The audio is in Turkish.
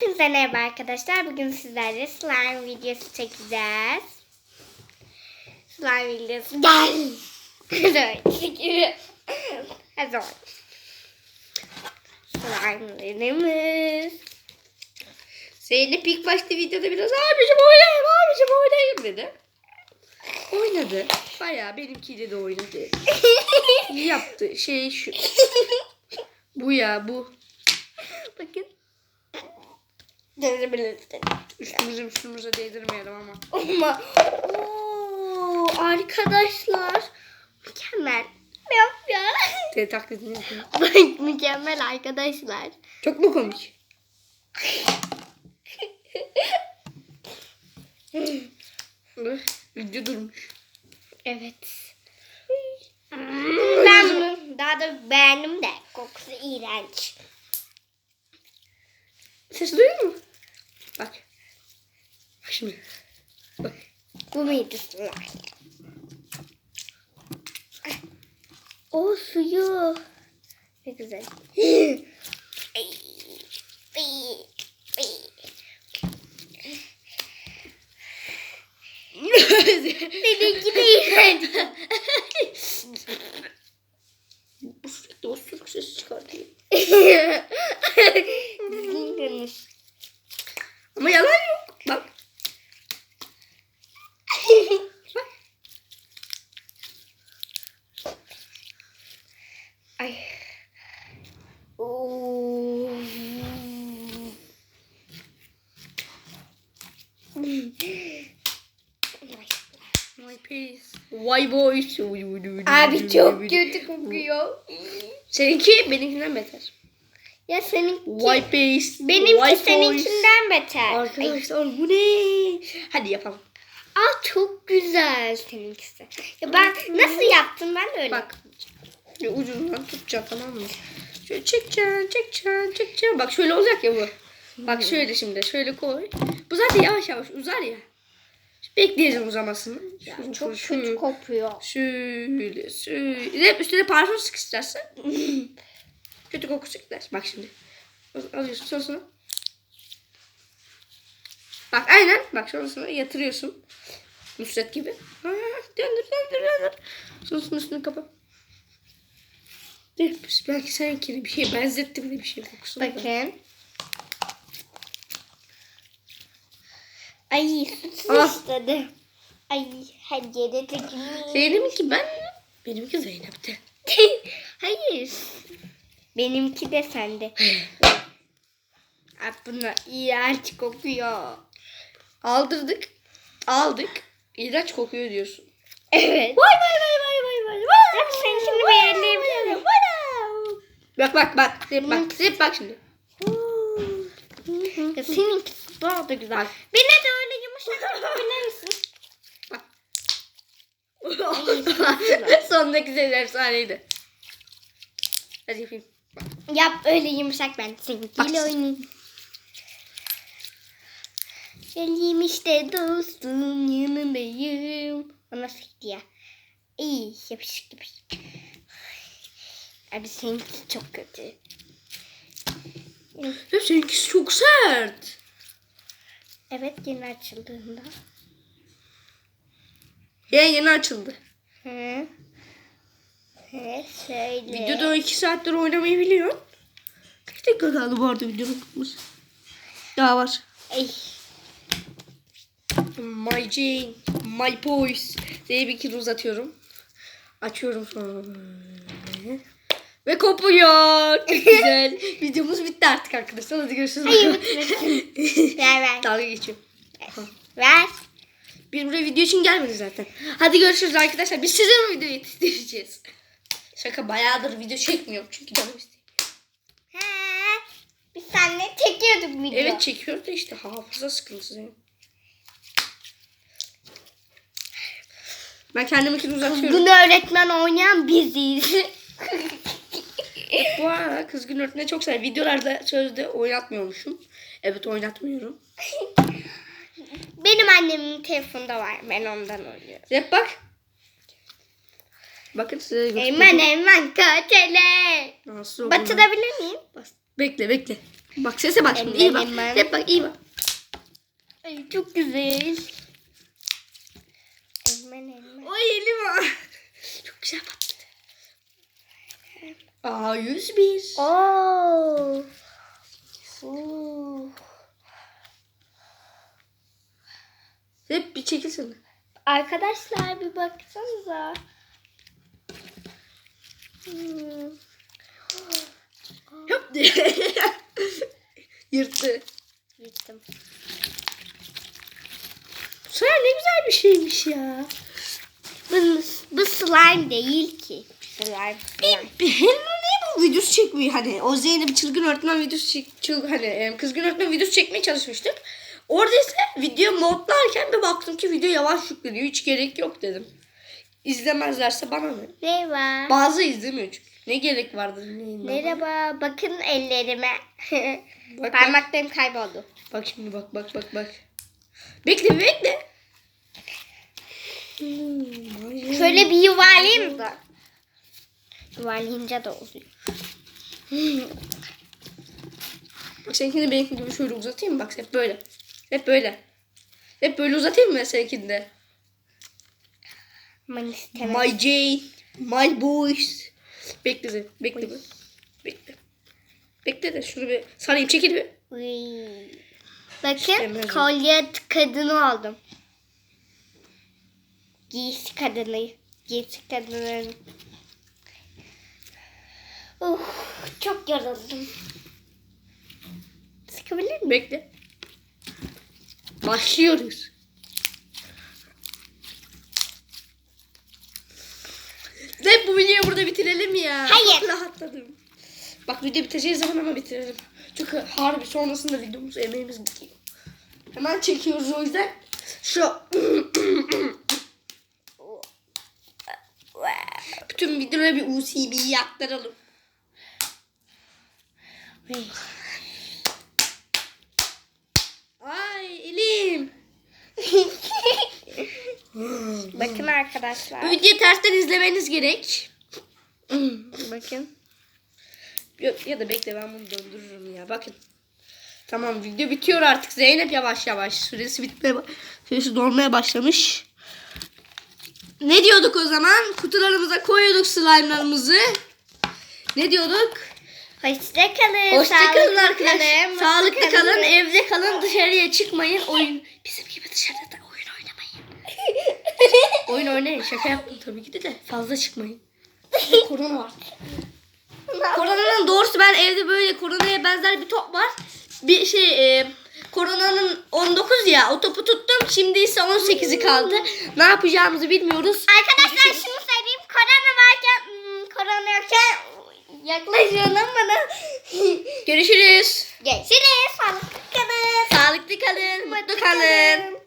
Hepinize merhaba arkadaşlar. Bugün sizlerle slime videosu çekeceğiz. Slime videosu gel. Oyn. Slime'larımız. Zeynep ilk başta videoda biraz abicim oynayayım abicim oynayayım dedi. Oynadı. Bayağı benimkiyle de oynadı. Yaptı şey şu. Bu ya bu. Bakın. Görebilirsiniz. Üstümüze üstümüze değdirmeyelim ama. Ama ooo, arkadaşlar mükemmel. Yap ya. Te taklidini yapayım. Bak mükemmel arkadaşlar. Çok mu komik? Video durmuş. Evet. Ben bunu daha da beğendim de kokusu iğrenç. Ses duyuyor mu? Bak. Bak şimdi. Bak. Bu muydu slime? O suyu. Ne güzel. Benimki de iğrenç. Bu sürekli osuruk sesi çıkartıyor. Düzgün konuş. Ama yalan yok. Bak. Bak. Ay. Oo. My face. Why boys? Abi çok kötü kokuyor. Seninki benimkinden beter. Ya senin Why face? benimki boys? seninkinden beter. Ay, Arkadaşlar bu ne? Hadi yapalım. Aa çok güzel seninkisi. Ya ben nasıl yaptım ben de öyle. Bak. Ucundan tutacaksın tamam mı? Şöyle çekeceksin, çekeceksin, çekeceksin. Bak şöyle olacak ya bu. Bak şöyle şimdi, şöyle koy. Bu zaten yavaş yavaş uzar ya. Bekleyeceğim uzamasını. Ya Şunu çok şöyle- kötü kokuyor. Şöyle, şöyle. Üstüne parfüm sık istersen. Kötü koku sık der. Bak şimdi. Alıyorsun sonrasını. Bak aynen. Bak sonrasını yatırıyorsun. Nusret gibi. Ha, döndür döndür döndür. Sonrasını üstünü kapa. Dur, Belki seninkine bir şey benzettim de bir şey kokusu. var. Bakın. Ay sütsüz Ah. istedi. Ay her yere. Zeynep'inki ben mi? Benimki Zeynep'te. Hayır. Benimki de sende. Ay bunlar iğrenç kokuyor. Aldırdık. Aldık. İğrenç kokuyor diyorsun. Evet. Vay vay vay vay vay vay vay. Bak seninkini beğenmeyebilir miyim? Bak bak bak. Zep bak. Zep bak şimdi. Ya seninkisi daha da güzel. Beni de öyle yumuşak yapabilir misin? Sondaki ses efsaneydi. Hadi yapayım. Yap öyle yumuşak ben seninkiyle oynayayım. Geleyim işte dostum yanındayım. O nasıl ya? İyi yapışık yapışık. Abi seninki çok kötü. Ya seninkisi çok sert. Evet yeni açıldığında. Ya yeni açıldı. Hı. He şöyle. Videoda 2 saattir oynamayı biliyor. Kaç dakika kaldı bu arada videonun bitmesi? Daha var. Ay. My Jane, My Boys. Zeynep'inkini uzatıyorum. Açıyorum sonra. Ve kopuyor. Çok Güzel. Videomuz bitti artık arkadaşlar. Hadi görüşürüz. Hayır bitmesin. ver ver. Dalga geçiyorum. Ver. Biz buraya video için gelmedik zaten. Hadi görüşürüz arkadaşlar. Biz size mi video yetiştireceğiz? Şaka bayağıdır video çekmiyorum çünkü canım istiyor. Biz seninle çekiyorduk video. Evet çekiyorum da işte hafıza sıkıntısı. yani. Ben kendiminkini uzatıyorum. Bunu öğretmen oynayan biziz. Bu arada kızgın öğretmeni çok sever. Videolarda sözde oynatmıyormuşum. Evet oynatmıyorum. Benim annemin telefonunda var. Ben ondan oynuyorum. Hep bak. Bakın size göstereyim. Eymen eymen kötele. Nasıl olduğunu- Batırabilir miyim? Bas- Bekle bekle. Bak sese bak şimdi iyi bak. Hemen. Hep bak iyi bak. Ay çok güzel. Elmen elmen. Ay elim var. Çok güzel patladı. Aa 101. Oo. Oo. Hep bir çekilsene. Arkadaşlar bir baksanıza. Hmm. Hop diye. Yırttı. Gittim. Sonra ne güzel bir şeymiş ya. Bu, bu slime değil ki. Helena niye bu videosu çekmiyor? Hani o Zeynep çılgın öğretmen videosu çek, çıl, hani kızgın öğretmen videosu çekmeye çalışmıştık. Orada ise video modlarken bir baktım ki video yavaş yükleniyor. Hiç gerek yok dedim. İzlemezlerse bana ne? Ne var? Bazı izlemiyor çünkü. Ne gerek vardı? Merhaba. Bakın ellerime. Bak, bak, Parmaklarım kayboldu. bak şimdi bak bak bak bak. Bekle bekle. Hmm, Şöyle bir yuvarlayayım da. Yuvarlayınca da oluyor. Seninkini benimki gibi şöyle uzatayım mı? Bak hep böyle. Hep böyle. Hep böyle uzatayım mı seninkini de? İstemem. My Jane, my boys. Bekle de, bekle bir. Bekle. Bekle de şunu bir sarayım çekil bir. Uy. Bakın kolye kadını oldum. Giysi kadını. Giysi kadını. Uh, çok yoruldum. Sıkabilir miyim? Bekle. Başlıyoruz. Ve bu videoyu burada bitirelim ya. Hayır. Çok rahatladım. Bak video biteceği zaman ama bitirelim. Çünkü harbi sonrasında videomuz emeğimiz gidiyor. Hemen çekiyoruz o yüzden. Şu bütün videolara bir UCB aktaralım. Ay elim. Bakın arkadaşlar. Bu videoyu tersten izlemeniz gerek. Bakın. Ya, ya da bekle ben bunu döndürürüm ya. Bakın. Tamam video bitiyor artık. Zeynep yavaş yavaş. Süresi bitmeye süresi dolmaya başlamış. Ne diyorduk o zaman? Kutularımıza koyuyorduk slime'larımızı. Ne diyorduk? Hoşça kalın. Hoşçakalın sağlıklı arkadaşlar. kalın, Sağlıklı mutlu kalın. Evde kalın. Dışarıya çıkmayın. Oyun. Bizim gibi dışarıda da oyun oynamayın. oyun oynayın. Şaka yaptım tabii ki de de. Fazla çıkmayın. Korona var. Koronanın doğrusu ben evde böyle koronaya benzer bir top var. Bir şey e, koronanın 19 ya o topu tuttum. Şimdi ise 18'i kaldı. Ne yapacağımızı bilmiyoruz. Arkadaşlar şunu söyleyeyim. Korona varken, hmm, korona yokken yaklaşıyorum bana. Görüşürüz. Görüşürüz. Sağlıklı kalın. Sağlıklı kalın. Mutlu kalın.